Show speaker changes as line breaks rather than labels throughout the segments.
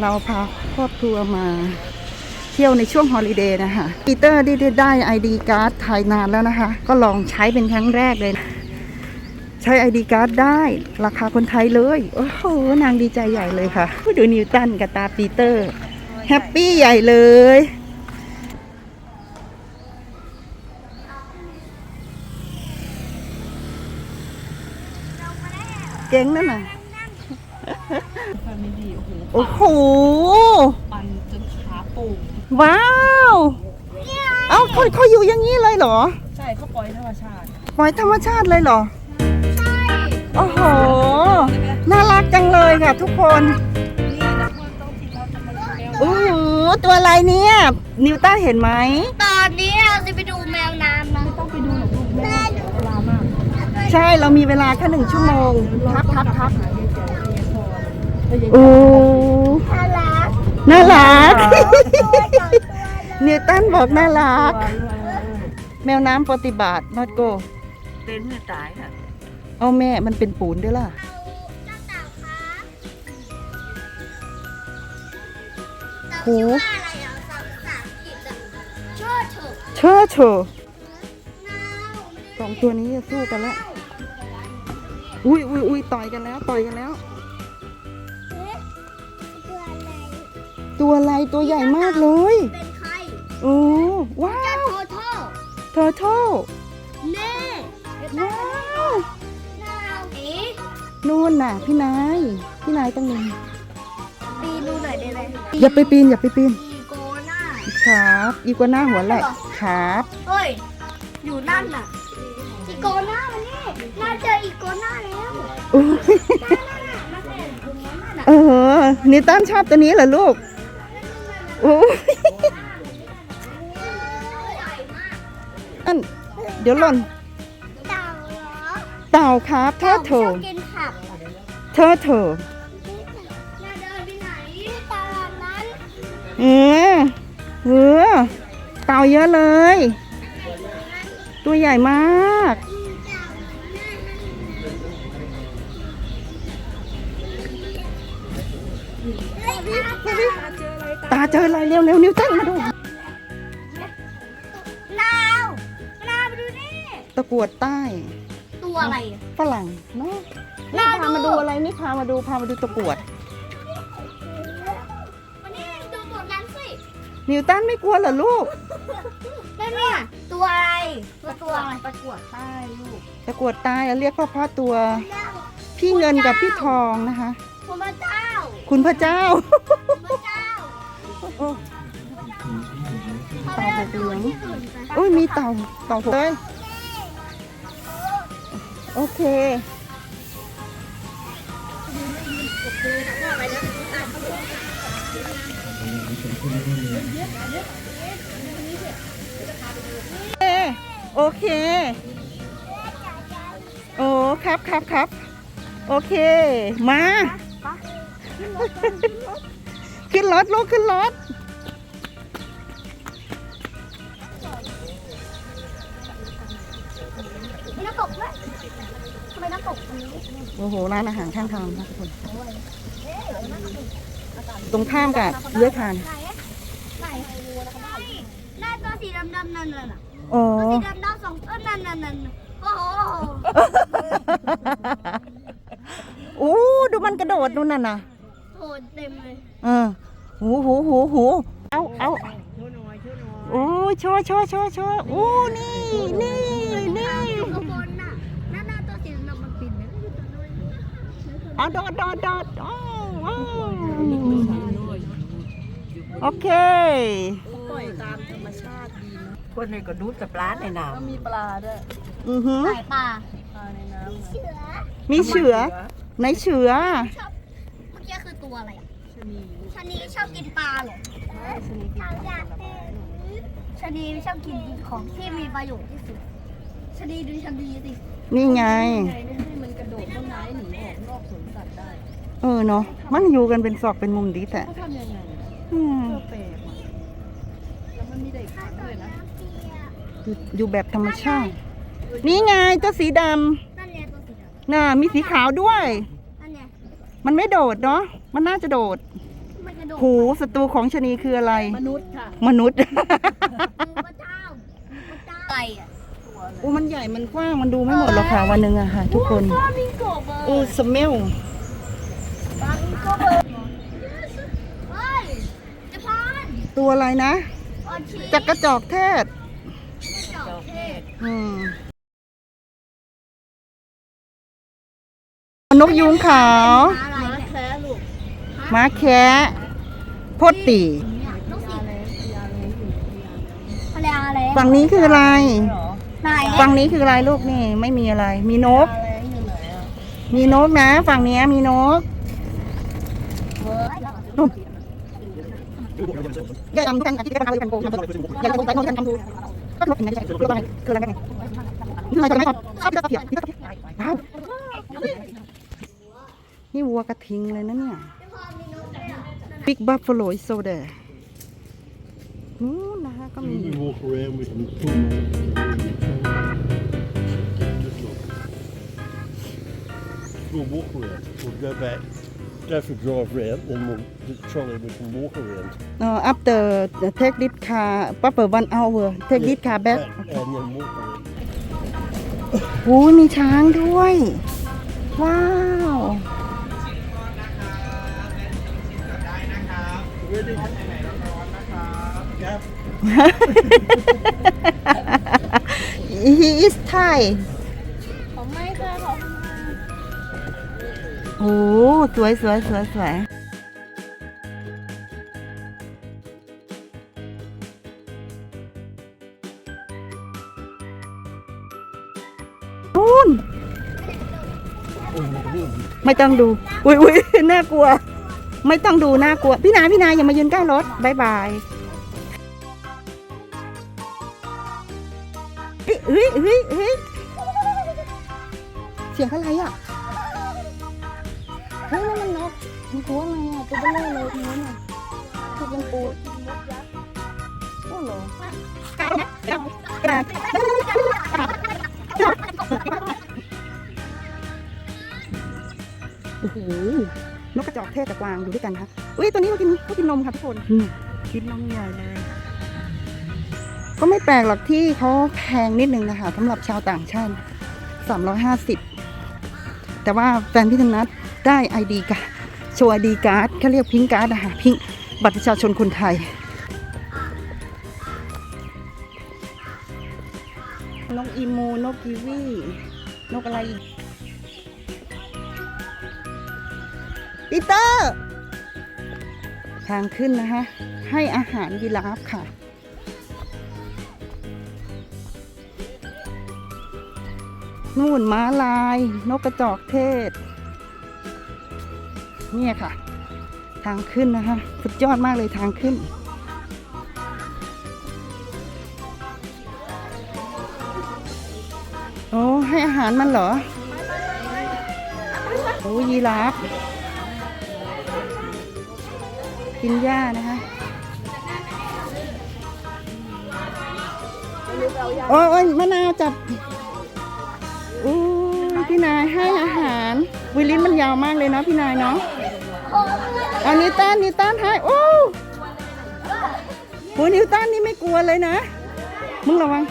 เราพาครอบครัวมาเที่ยวในช่วงฮอลิเดย์นะคะปีเตอร์ได้ได้ไอดีการ์ดไทยนานแล้วนะคะ ก็ลองใช้เป็นครั้งแรกเลยใช้ไอดีการ์ดได้ราคาคนไทยเลย โอ้โห นางดีใจใหญ่เลยค่ะดูนิวตันกับตาปีเตอร์ แฮปปี้ใหญ่เลยเก่งนั่นน่ะ
โอ้โห
โอ้โห
ปันจนขาปูก
ว้าว เอ้าเขาเขาอยู่อย่างนี้เลยเหรอ
ใช่เขาปล่อยธรรมชาติ
ปล่อยธรรมชาติเลยเหรอ โอ้โห น่ารักจังเลยค่ะทุกคน
นี่นะพวกต้องที่เราจะมาดูแมว
โอ้โหตัวอะไรเนี่ย นิวต้าเห็นไหม
ตอนนี้เราจะไปดูแมวน้ำนะ
ต้องไปดูหนูลูกแม่เวลามาก
ใช่เรามีเวลาแค่หนึ่งชั่วโมง ครับครับครับ
หายายแจ๋วยายพรแล้วยาย
โอ้
น่ารัก
น่ารัก นิวตันบอกน่ารัก แมวน้ำปฏิบัตินอตโก
เป็นเมื่อตายค่ะ
เอาแม่มันเป็นปูนด้วยล่ะ
เจ้าเต่าครับเต่า
โห
ชื่อว่าอะไรอะภาษาอังกฤษอะเชิดเถอะ
เชิดเชอ
น้าว
สองตัวนี้จะสู้กันแล้ว อุ้ยอุ้ยอุ้ยต่อยกันแล้ว ต่อยกันแล้ว
ตัวอะไร
ตัวใหญ่มากเลย
เป็นใคร
โอ้ว้า
เจ้าว โทโท
เทอร์โท
เน่
ว้าว
น้าวเอ๊ะ
นู่นน่ะ พี่นาย พี่นายตั้งนึง
ปีนดูหน่อยได้ไหม
อย่าไปปีนอย่าไปปีน
อีโกน่า
ครับ อีกัวหน้าหัวแหลกครับ
เฮ้ย อยู่นั่นน่ะ อีโกน่ามันนี่น่าเจออีโกน่าแล้ว
อุ๊ย
นั่นน่ะมันเป็นตรงนั้นน่ะ
เออนิวตันชอบตัวนี้เหรอลูกโอ้ย
ใหญ่มาก
อันเดี๋ยวหล่น
เต่าเหรอ
เต่าครับเทอร์โท
ชอบกินผัก
เทอร์โท
น่าเดินไปไหนตลาดนั้น
เออเออเต่าเยอะเลย ตัวใหญ่มาก ตาเจออะไรเร็วเร็วนิวตันมาดู
นาวนาไปดูนี่
ตะกรวดใต้
ตัวอะไรอะ
ฝรั่งเนาะนี่
น่า
พามา
ดู
ดูอะไรนี่พามาดูพามาดูตะกรวด
วันนี้ดูตัวนั้นสิ
นิวตันไม่กลัวเหรอลูก
นั่นเนี่ยตัวอะไรตัวตัวอะไรตะกรวดใต้ลูก
ตะกรวดใต้เรียกพ่อพ่อตัว พี่เงินกับพี่ทองนะคะ
คุณพระเจ้า
คุณพระเจ้า
คุณพระเจ้า
โอ้
เขาไปเอาดูที่อื่นไป
โอ้ยมีเต่าเต่าหกเลยโอเคเอโอเค โอ้ครับครับครับ โอเค มา ขึ้นรถลูกขึ้นรถ
มีน้ำตกด้วยทำไมน้ำตกตรงนี้
โอ้โหร้านอาหารข้างทางนะทุกคน ตรงข้ามกับเลือทาน
ไหนอะไหนหน้าตัวสีดำๆนั่นน่ะ
อ๋อ
ตัวสีดำๆสองต้นนั่นนั่นนั่นโอ้โห
โอ้ดูมันกระโดดนู่นน่ะนะ
โหดเต็มเลย
เออหูหูหูหูเอาเอาโอ้โชว์โชว์โชว์โชว์โอ้นี่นี่นี่
อยู่ข้างบนน่ะหน้าหน้าตัวสีดำๆมันปิดไหม
เอาโดดโดดโดดโอ้ว้าวโอเค
ปล่อยตามธรรมชาติดีนะ
คนนี้ก็ดูดแต่ปลาในน้
ก็มีปลาด้วย
อือหือ
สายป่า
ปลาในน้ำ
เสือ
มีเสือไหนเสือ
ชอบเมื่อกี้คือ ตัวอะไรอะ
ชะนี
ชะนีชอบกินปลาเหรอ
ชะนีกิน
ชะนีชอบกินของที่มีประโยชน์ที่สุดชะนีดูชะนีสิ
นี่ไง
ไงไม่ให้มันกระโดดต้นไม้หนีออกนอกสวนสัตว์ได้
เออเนาะมันอยู่กันเป็นศอกเป็นมุมดีแต่
เขาทำยังไง
อืม
เพื่อแปลกอะแล้วมันมีเด็กขังด้วยนะ
อยู่อยู่แบบธรรมชาติ นี่ไงเจ้าสีด
นั่นไงตัวสีดำ
น่ะมีสีขาวด้วยำ
นั่นไง
มันไม่โดดเนาะ มันน่าจะโดด
นมันกระโดด
หูศัตรูของชะนีคืออะไร
มนุษย์ค่ะ
มนุษย์
มือพระเจ้ามือพระเจ้าอะไรอะ
โอ้มันใหญ่ มันกว้าง มันดูไม่หมดหรอกค่ะวันหนึ่งอะค่ะ ทุกคน
ฟามิงโกเบอร์
โอ้สเมล
ฟามิงโกเบอร์เฮ้ยจะพาน
ตัวอะไรนะ
ออนชี
จักกระจอกเทศ
จอกเทศ
อืม นกยุงขาว
อะไร
ม้า
เนี่ย
แคระลูก
ม้าแคะโพดตี
น้องสี
อะไรยาเลยอยู่ยาเลย
อะไรอะไร
ฝั่งนี้คืออะไร
เหรอ
ไหน
ฝั่งนี้คืออะไรลูกนี่ ไม่มีอะไร มีนก
ยาเลยอยู่ไหนอะ
มีนกนะ ฝั่งเนี้ยมีนกอย่าทำกันที่เราทำกันโกงอย่าทำกันทำดูก็รถไหนใช่รถอะไรคืออะไรกันนี่อะไรกันไหมครับอ้าวเปียกอ้าว นี่วัวกระทิงเลยนะเนี่ย Big Buffalo is so there นู้นนะคะก็มี
You can walk around with them. Just look. We'll walk around. We'll go back. Go for a drive round, then we'll the trolley. We can walk around.
uh, after the take this car proper one hour take this car back
And, and then walk around.
โอ้ยมีช้างด้วย ว้าว he is Thai
ผมไม่เคยผม
โอ้สวยสวยสวยสวยนู่นไม่ต้องดู อุ้ยอุ้ยน่ากลัว ไม่ต้องดูน่ากลัว พี่นายพี่นายอย่ามายืนใกล้รถบายบายเฮ้ยเฮ้ยเฮ้ยเสียงอะไรอะเฮ้ยนั่นมันนกมันตัวอะไรอะตัวเบลอเลยตรงนั้นอะตัวเป็นปูดโอ้โหโอ้โหระ จอกเทศกับกวางอยู่ด้วยกันค่ะอุ้ยตัวนี้เขากินเขากินนมค่ะทุกคนอืมกินนมใหญ่เลย ก็ไม่แปลกหรอกที่เขาแพงนิดนึงนะคะสำหรับชาวต่างชาติ350แต่ว่าแฟนพี่ธนัทได้ไอดีการ์ดโชว์ไอดีการ์ดเขาเรียกพิงการ์ดอะค่ะพิงบัตรประชาชนคนไทยนกอีมูนกกีวีนกอะไรอีก เตอร์ ทางขึ้นนะคะ ให้อาหารยีราฟค่ะ นู่นม้าลาย นกกระจอกเทศ เนี่ยค่ะ ทางขึ้นนะคะ สุดยอดมากเลยทางขึ้นโอ้ให้อาหารมันเหรอโอ้ยีราฟ กินหญ้านะคะโอ้ยมะนาวจับอู้พี่นายให้อาหารวิลลินมันยาวมากเลยเนาะพี่นายเนาะเอานิวตันนิวตันให้โอ้โหนิวตันนี่ไม่กลัวเลยนะ มึงระวัง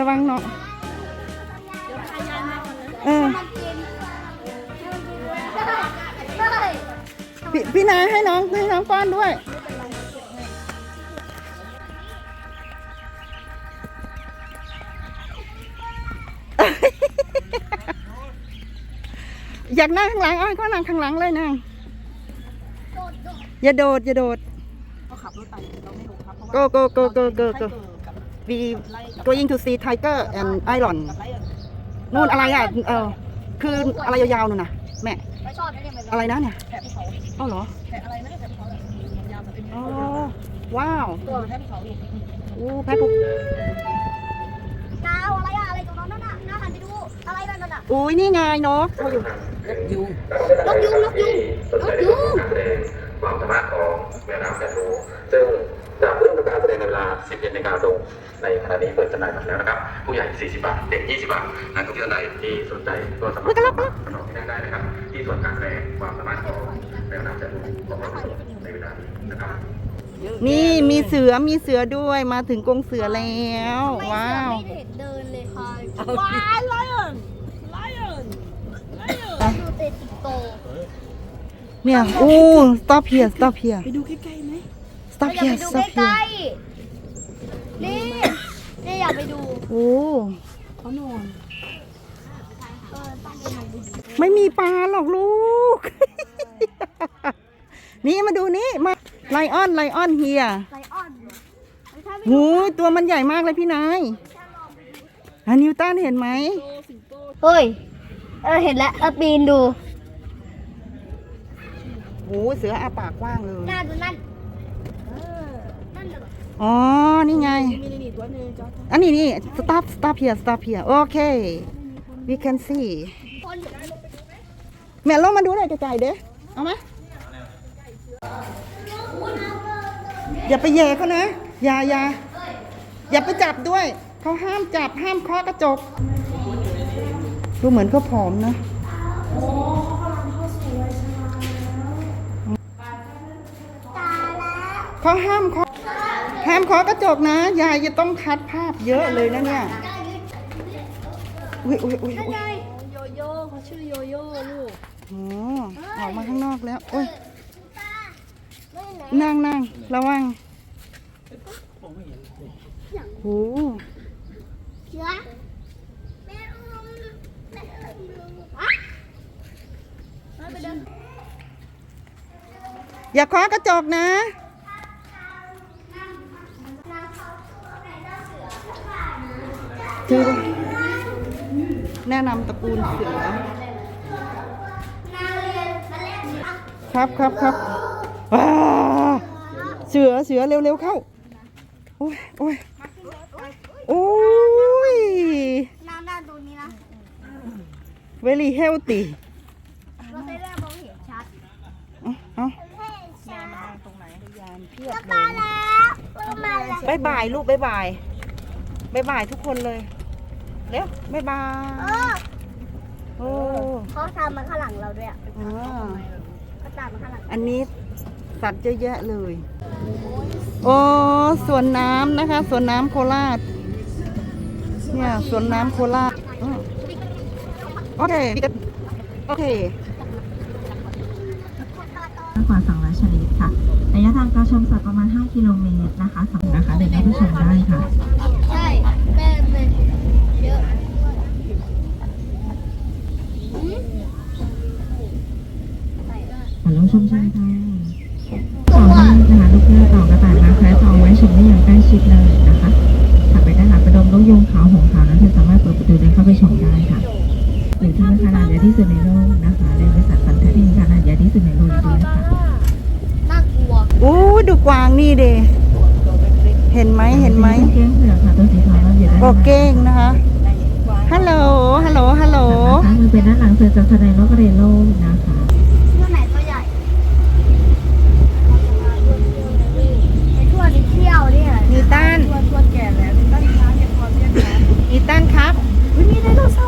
ระวังเนาะเออ พี่พี่นายให้น้องให้น้องป้อนด้วย อยากนั่งข้างหลังเอ้อยก็นั่งข้างหลังเลยนางอย่าโดดอย่าโดด
ก็ขับรถไปเราไม่รู้ครับเพราะว่า
go go go go go
ไล่
go
กับ
we going to see tiger and iron
กับไล่กับ
นู่นอะไรอะเออคืออะไรยาวๆนู่นน่ะแม่
ไม่ชอบไม่ได้ไหม
อะไรนะเนี่ย
แผลภูเขา
อ้าวเหรอ
แผลอะไรนะแผลภูเขาแบบยาวๆแบบเป็น
อ๋อว้าว
ตัวแผลภูเขาอีก
โอ้แพ้ปุก
ดาวอะไรอะอะไรตรงนั้นน่ะน่าหันไปดูอะไรนั่นน่ะ
อุ้ยนี่ไงนกเขาอยู่
ยุง
นกยุงนกยุงนกยุง
ความสามารถของแม่น้ำแสนรู้ซึ่ง จะเริ่มทำการแสดงในเวลา 11นาฬิกาตรงในขณะนี้เปิดจำหน่ายบัตรแล้วนะครับ ผู้ใหญ่ 40 บาท เด็ก 20 บาทนักท่องเที่ยวใดที่สนใจก็สามารถสมัครสนองที่นั่งได้นะครับ ที่ส่วนการแสดงความสามารถของแม่น้ำแสนรู้ของเราในเวลานี้
นี่มีเสือมีเสือด้วยมาถึงกรงเสือแล้ว ว้าว
ไม่เห็นเดินเลยค่ะ
ว้ายไลออนไลออนไลออน
ดูเตติงโต
เนี่ยโอ้ stop here stop here
ไปดูใกล้ๆไหม
stop
เราอยาก
here
ไปดู
stop
ใก
here
ล้ๆนี่นี่อยากไปดู
โอ้
เขานอน
เออต้องไปดู
ไม่มีปลาหรอกลูก นี่มาดูนี่มาไลออนไลออนเฮีย
ไลออนไม่ใช่ไม่
หูยตัวมันใหญ่มากเลยพี่นายอันนิวตันเห็นไหม
เฮ้ย เออเห็นแล้วเออปีนดู
โอ้เสืออาปากกว้างเลย
น่าดูนั่นเออนั่นเหร อ๋
อ นี่ไง
มีนี่ตัวนึงจอด
อันนี้นี่ stop stop here stop here โอเค we can see แม่ลงมาดูหน่อยไกลๆเด้อเอาไหมอย่าไปแย่เขานะ อย่าอย่าอย่าไปจับด้วย เขาห้ามจับห้ามเคาะกระจก ดูเหมือนเขาผอมนะเขาห้ามเคาะ ห้ามเคาะกระจกนะ ยายจะต้องคัดภาพเยอะเลยนะเนี่ย อุ้ยอุ้ยอุ้ยอุ้ย
โยโย่เขาชื่อโยโย่ลูก
อ๋อออกมาข้างนอกแล้วโอ้ย
ไม่ไหน
นั่งนั่งระวังโห
เชื้อแม่อุ้มแม่อุ้มอะมาไปเดิน
อย่าเคาะกระจกนะ คือแนะนำตระกูลเสือ ครับครับครับว้าเสือเสือเร็วๆเข้า โอ้ยโอ้ยโอ้ย
นั่งด้านตรงนี้นะ
very healthy
เราใช้แรกมองเห็นชัด
เอาเอา
จะมาแล้วจะมาแล้ว
บายบายลูกบายบายบายบายทุกคนเลย เร็วบายบา
เอยอ
โอ้
เขาทำมาข้างหลังเราด้วยอะ
อ่า
เขาตามมาข้างหลัง
อันนี้สัตว์เยอะแยะเลย โอ้สวนน้ำนะคะสวนน้ำโคราช เนี่ยสวนน้ำโคราชอืมโอเคโอเค
มากกว่า 200 ชนิดค่ะ ระยะทางการชมสัตว์ประมาณ 5 กิโลเมตรนะคะสำหรับนะคะ เดินเข้าไปชมได้ค่ะ
ใช่แม่เลยเยอะ
ค่ะลง ชมเชิญค่ะต่อมานะคะลูกแก้วต่อกระต่ายนาแคระจะเอไว้ชมได้อย่างใกล้ชิดเลยนะคะถัดไปด้านหลังกระดมนกยูงขาวหงขาวนั้นเธอสามารถเปิดประตูเดินเข้าไปชมได้ค่ะหรือที่มีขนาดใหญ่ที่สุดในโลกนะคะและเป็นสัตว์พันที่มีขนาดใหญ่ที่สุดในโลกด้วยค่ะ
น่ากลัว
โอ้ดูกวางนี่เดเห็นไหมเห็นไหม
เก้งเผือกค่ะตัวสีขาวเราอยู่ด้าน
โอเก้งนะคะฮัลโหลฮัลโหลฮัลโหล
มือเป็นด้านหลังเสือจับแสดงนกกระเรนโลกนะคะ
ตัวไหนตัวใหญ่ไอ้ทั่วที่เที่ยวเนี่ย
นิวตัน
ตัวตัวแก่แล้วตั้งช้างยังพอเรียก
ลิตันครับ
มีไดโนเสาร์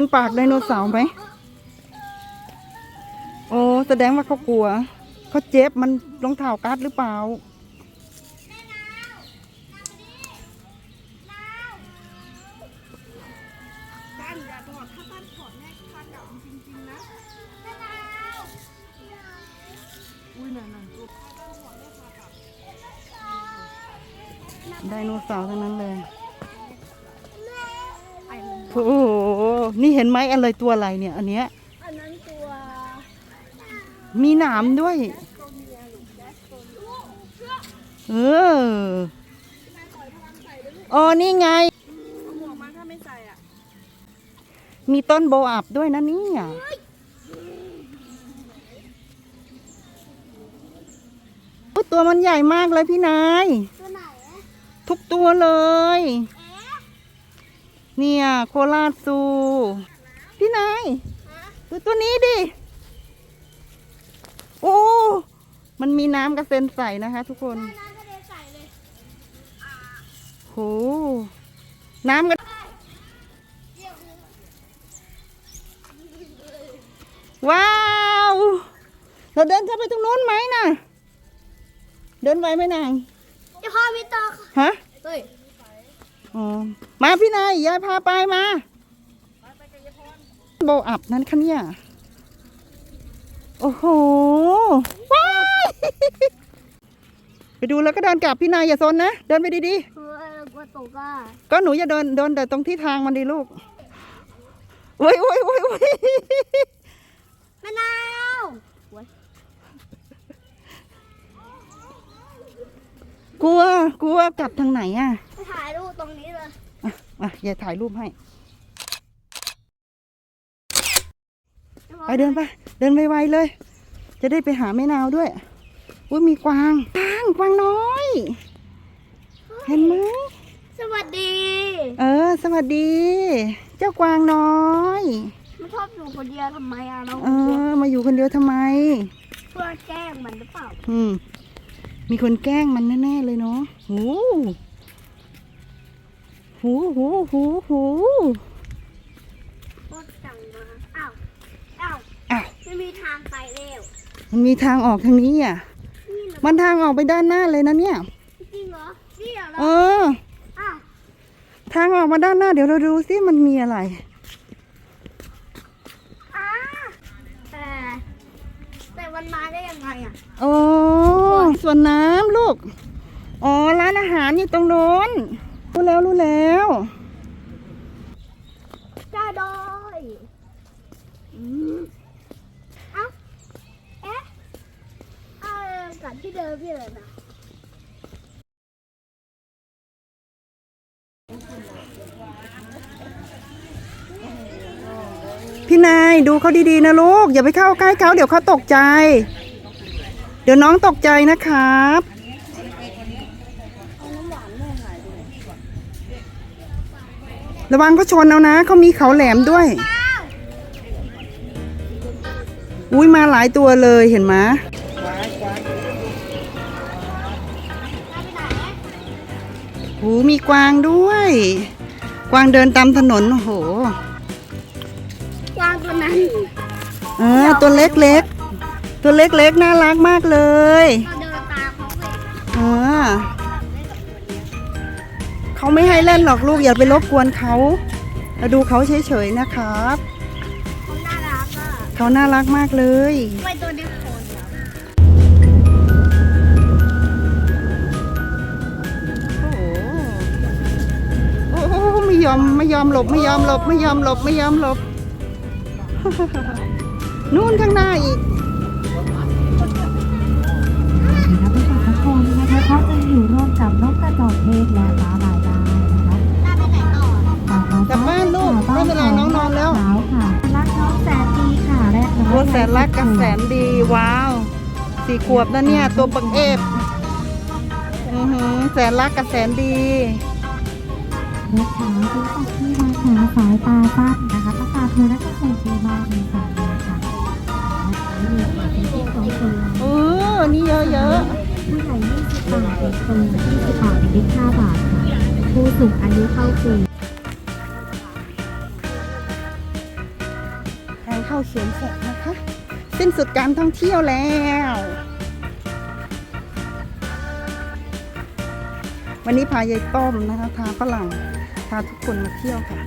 ห็
นปา
กได
โนเสาร์ไหมโอ้
แสดงว่าเขากลัว เขาเจ็บมันรองเท้ากัดหรือเปล่าไดโนเสาร์ทั้งนั้นเลย โอ้โห นี่เห็นไหมอะไรตัวอะไรเนี่ย อันเนี้ย
อันนั้นตัว
มีหนามด้วย เอออ๋อนี่ไงมีต้นโบอับด้วยนะเนี่ยโอ้ตัวมันใหญ่มากเลยพี่นาย
ตัวไหนอะ
ทุกตัวเลย เนี่ยโคราชซูพี่นายดูตัวนี้ดิ โอ้ มันมีน้ำกระเซ็นใสนะคะทุกคน
น้ำทะเลใสเลย
โหน้ำกระว้าว เราเดินเข้าไปตรงโน้นไหมน่ะ เดินไหวไหมนาง
เดี๋ยวพ่อพี่ต่อ
ฮะ
เฮ้ย
อ๋อมาพี่นายยายพาไปมาโบอับนั้นคะเนี่ยโอ้โหว้ายไปดูแล้วก็เดินกลับพี่นายอย่าซนนะเดินไปดี
เฮ้ยกลัวตกอะ
ๆก็หนูอย่าเดินเดินแต่ตรงที่ทางมันดีลูกโอ้ยโอ้ยโอ้ยโอ้ย
มะนาว
กลัวกลัวกลับทางไหนอะ
ไปถ่ายรูปตรงนี้เลย
อะอะอย่าถ่ายรูปให้ ไปเดินไปเดินไวๆเลย จะได้ไปหาแม่นาวด้วยอุ้ยมีกวางกวางกวางน้อย เห็นไหม
สวัสดี
เออ สวัสดี เจ้ากวางน้อย
ไม่ชอบอยู่คนเดียวทำไมอะเรา
เออ มาอยู่คนเดียวทำไม
เพื่อแกล้งมันหรือเปล่า
อืม มีคนแกล้งมันแน่ๆเลยเนาะหูหูหูหูหู
โคตรจังมาอ้าวอ้าว
อ้าว
ไม่มีทางไปเร็ว
มันมีทางออกทางนี้อะ
นี่เหรอ
มันทางออกไปด้านหน้าเลยนะเนี่ย
จริงเหรอนี่เหรอ
เออ
อ้าว
ทางออกมาด้านหน้าเดี๋ยวเราดูซิมันมีอะไร
อ้าแต่แต่มันมาได้ยังไงอะ
โอ้ ส่วนน้ำลูก อ๋อ ร้านอาหารอยู่ตรงโน้น รู้แล้วรู้แล้ว
จ้าดอยอืมเอ้าเอ๊ะเอากับที่เดิมพี่เลยนะ
พี่นายดูเขาดีๆนะลูก อย่าไปเข้าใกล้เขาเดี๋ยวเขาตกใจเดี๋ยวน้องตกใจนะครับ ระวังเขาชนเอานะ เขามีเขาแหลมด้วย อุ้ยมาหลายตัวเลยเห็นไหมหูมีกวางด้วย กวางเดินตามถนน โอ้โห
วางตัวนั้น
เออ ตัวเล็กๆ ตัวเล็กๆ น่ารักมากเลย
เราเดินตามเขาไป
เออเขาไม่ให้เล่นหรอกลูกอย่าไปรบกวนเขาเราดูเขาเฉยๆนะครับ
เขาน่ารักอะ
เขาน่ารักมากเลย
ไปตัวเดียวคนเหรอ
โอ้โหโอ้โหไม่ยอมไม่ยอมหลบไม่ยอมหลบไม่ยอมหลบไม่ยอมหลบ นู่นข้างหน้าอีก
อยู่ร่วมกับนกกระจอกเทศและม้าลายได้นะคะ
ตามไปไหนต่อ
กลับบ้านลูกได้เวลาน้องนอนแล้ว
สาวค่ะรักน้องแสนดีค่ะแรกน้อย
โอ้แสนรักกับแสนดีว้าวสี่ขวบนะเนี่ยตัวปักเอฟอือหือแสนรักกับแสนดี
รถขาวซื้อจากที่ราคาสายตาสั้นนะคะต้องการเธอและก็ใส่ดีมากมีสามเลยค่ะและมีขายเป็นที่สองตัว
เออนี่เยอะเยอะ
ผู้ใหญ่20บาทเด็กโต20บาทเด็ก5บาทค่ะผู้สูงอายุเข้าฟรี
ทางเข้าสวนสัตว์นะคะ สิ้นสุดการท่องเที่ยวแล้ว วันนี้พายายต้อมนะคะพาฝรั่งพาทุกคนมาเที่ยวค่ะ